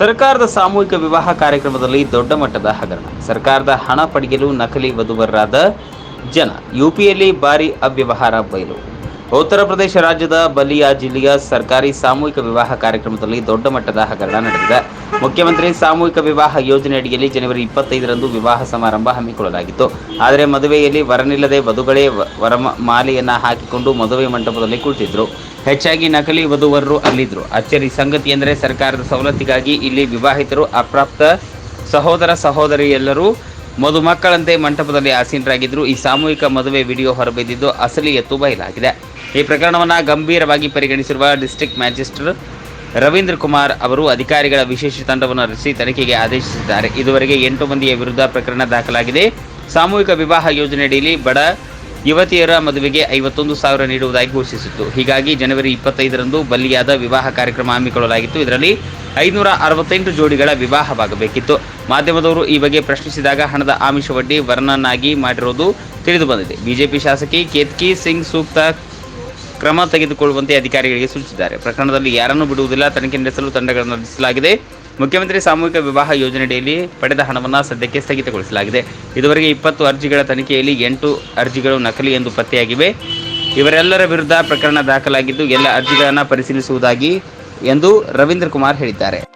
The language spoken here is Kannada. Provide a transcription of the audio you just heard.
ಸರ್ಕಾರದ ಸಾಮೂಹಿಕ ವಿವಾಹ ಕಾರ್ಯಕ್ರಮದಲ್ಲಿ ದೊಡ್ಡ ಮಟ್ಟದ ಹಗರಣ. ಸರ್ಕಾರದ ಹಣ ಪಡೆಯಲು ನಕಲಿ ವಧುವರರಾದ ಜನ. ಯುಪಿಯಲ್ಲಿ ಭಾರಿ ಅವ್ಯವಹಾರ ಬಯಲು. ಉತ್ತರ ಪ್ರದೇಶ ರಾಜ್ಯದ ಬಲಿಯಾ ಜಿಲ್ಲೆಯ ಸರ್ಕಾರಿ ಸಾಮೂಹಿಕ ವಿವಾಹ ಕಾರ್ಯಕ್ರಮದಲ್ಲಿ ದೊಡ್ಡ ಮಟ್ಟದ ಹಗರಣ ನಡೆದಿದೆ. ಮುಖ್ಯಮಂತ್ರಿ ಸಾಮೂಹಿಕ ವಿವಾಹ ಯೋಜನೆ ಅಡಿಯಲ್ಲಿ ಜನವರಿ ಇಪ್ಪತ್ತೈದರಂದು ವಿವಾಹ ಸಮಾರಂಭ ಹಮ್ಮಿಕೊಳ್ಳಲಾಗಿತ್ತು. ಆದರೆ ಮದುವೆಯಲ್ಲಿ ವರನಿಲ್ಲದೆ ವಧುಗಳೇ ವರ ಮಾಲೆಯನ್ನು ಹಾಕಿಕೊಂಡು ಮದುವೆ ಮಂಟಪದಲ್ಲಿ ಕುಳಿತಿದ್ರು. ಹೆಚ್ಚಾಗಿ ನಕಲಿ ವಧುವರರು ಅಲ್ಲಿದ್ದರು ಅಚ್ಚರಿ ಸಂಗತಿ ಎಂದರೆ ಸರ್ಕಾರದ ಸವಲತ್ತಿಗಾಗಿ ಇಲ್ಲಿ ವಿವಾಹಿತರು ಅಪ್ರಾಪ್ತ ಸಹೋದರ ಸಹೋದರಿಯೆಲ್ಲರೂ ಮದುಮಕ್ಕಳಂತೆ ಮಂಟಪದಲ್ಲಿ ಆಸೀನರಾಗಿದ್ದರು ಈ ಸಾಮೂಹಿಕ ಮದುವೆ ವಿಡಿಯೋ ಹೊರಬಿದ್ದಿದ್ದು ಅಸಲಿ ಎತ್ತು ಬಯಲಾಗಿದೆ. ಈ ಪ್ರಕರಣವನ್ನು ಗಂಭೀರವಾಗಿ ಪರಿಗಣಿಸಿರುವ ಡಿಸ್ಟ್ರಿಕ್ಟ್ ಮ್ಯಾಜಿಸ್ಟ್ರೇಟ್ ರವೀಂದ್ರ ಕುಮಾರ್ ಅವರು ಅಧಿಕಾರಿಗಳ ವಿಶೇಷ ತಂಡವನ್ನು ರಚಿಸಿ ತನಿಖೆಗೆ ಆದೇಶಿಸಿದ್ದಾರೆ. ಇದುವರೆಗೆ ಎಂಟು ಮಂದಿಯ ವಿರುದ್ಧ ಪ್ರಕರಣ ದಾಖಲಾಗಿದೆ. ಸಾಮೂಹಿಕ ವಿವಾಹ ಯೋಜನೆಯಡಿಯಲ್ಲಿ ಬಡ ಯುವತಿಯರ ಮದುವೆಗೆ ಐವತ್ತೊಂದು ಸಾವಿರ ನೀಡುವುದಾಗಿ ಘೋಷಿಸಿತ್ತು. ಹೀಗಾಗಿ ಜನವರಿ ಇಪ್ಪತ್ತೈದರಂದು ಬಲಿಯಾದ ವಿವಾಹ ಕಾರ್ಯಕ್ರಮ ಹಮ್ಮಿಕೊಳ್ಳಲಾಗಿತ್ತು. ಇದರಲ್ಲಿ ಐನೂರ ಅರವತ್ತೆಂಟು ಜೋಡಿಗಳ ವಿವಾಹವಾಗಬೇಕಿತ್ತು. ಮಾಧ್ಯಮದವರು ಈ ಬಗ್ಗೆ ಪ್ರಶ್ನಿಸಿದಾಗ ಹಣದ ಆಮಿಷವಡ್ಡಿ ವರ್ಣನಾಗಿ ಮಾಡಿರುವುದು ತಿಳಿದುಬಂದಿದೆ ಬಿಜೆಪಿ ಶಾಸಕಿ ಕೇತ್ಕಿ ಸಿಂಗ್ ಸೂಕ್ತ ಕ್ರಮ ತೆಗೆದುಕೊಳ್ಳುವಂತೆ ಅಧಿಕಾರಿಗಳಿಗೆ ಸೂಚಿಸಿದ್ದಾರೆ. ಪ್ರಕರಣದಲ್ಲಿ ಯಾರನ್ನೂ ಬಿಡುವುದಿಲ್ಲ. ತನಿಖೆ ನಡೆಸಲು ತಂಡಗಳನ್ನು ರಚಿಸಲಾಗಿದೆ ಮುಖ್ಯಮಂತ್ರಿ ಸಾಮೂಹಿಕ ವಿವಾಹ ಯೋಜನೆಯಡಿಯಲ್ಲಿ ಪಡೆದ ಹಣವನ್ನು ಸದ್ಯಕ್ಕೆ ಸ್ಥಗಿತಗೊಳಿಸಲಾಗಿದೆ. ಇದುವರೆಗೆ ಇಪ್ಪತ್ತು ಅರ್ಜಿಗಳ ತನಿಖೆಯಲ್ಲಿ ಎಂಟು ಅರ್ಜಿಗಳು ನಕಲಿ ಎಂದು ಪತ್ತೆಯಾಗಿವೆ. ಇವರೆಲ್ಲರ ವಿರುದ್ಧ ಪ್ರಕರಣ ದಾಖಲಾಗಿದ್ದು, ಎಲ್ಲ ಅರ್ಜಿಗಳನ್ನು ಪರಿಶೀಲಿಸುವುದಾಗಿ ಎಂದು ರವೀಂದ್ರ ಕುಮಾರ್ ಹೇಳಿದ್ದಾರೆ.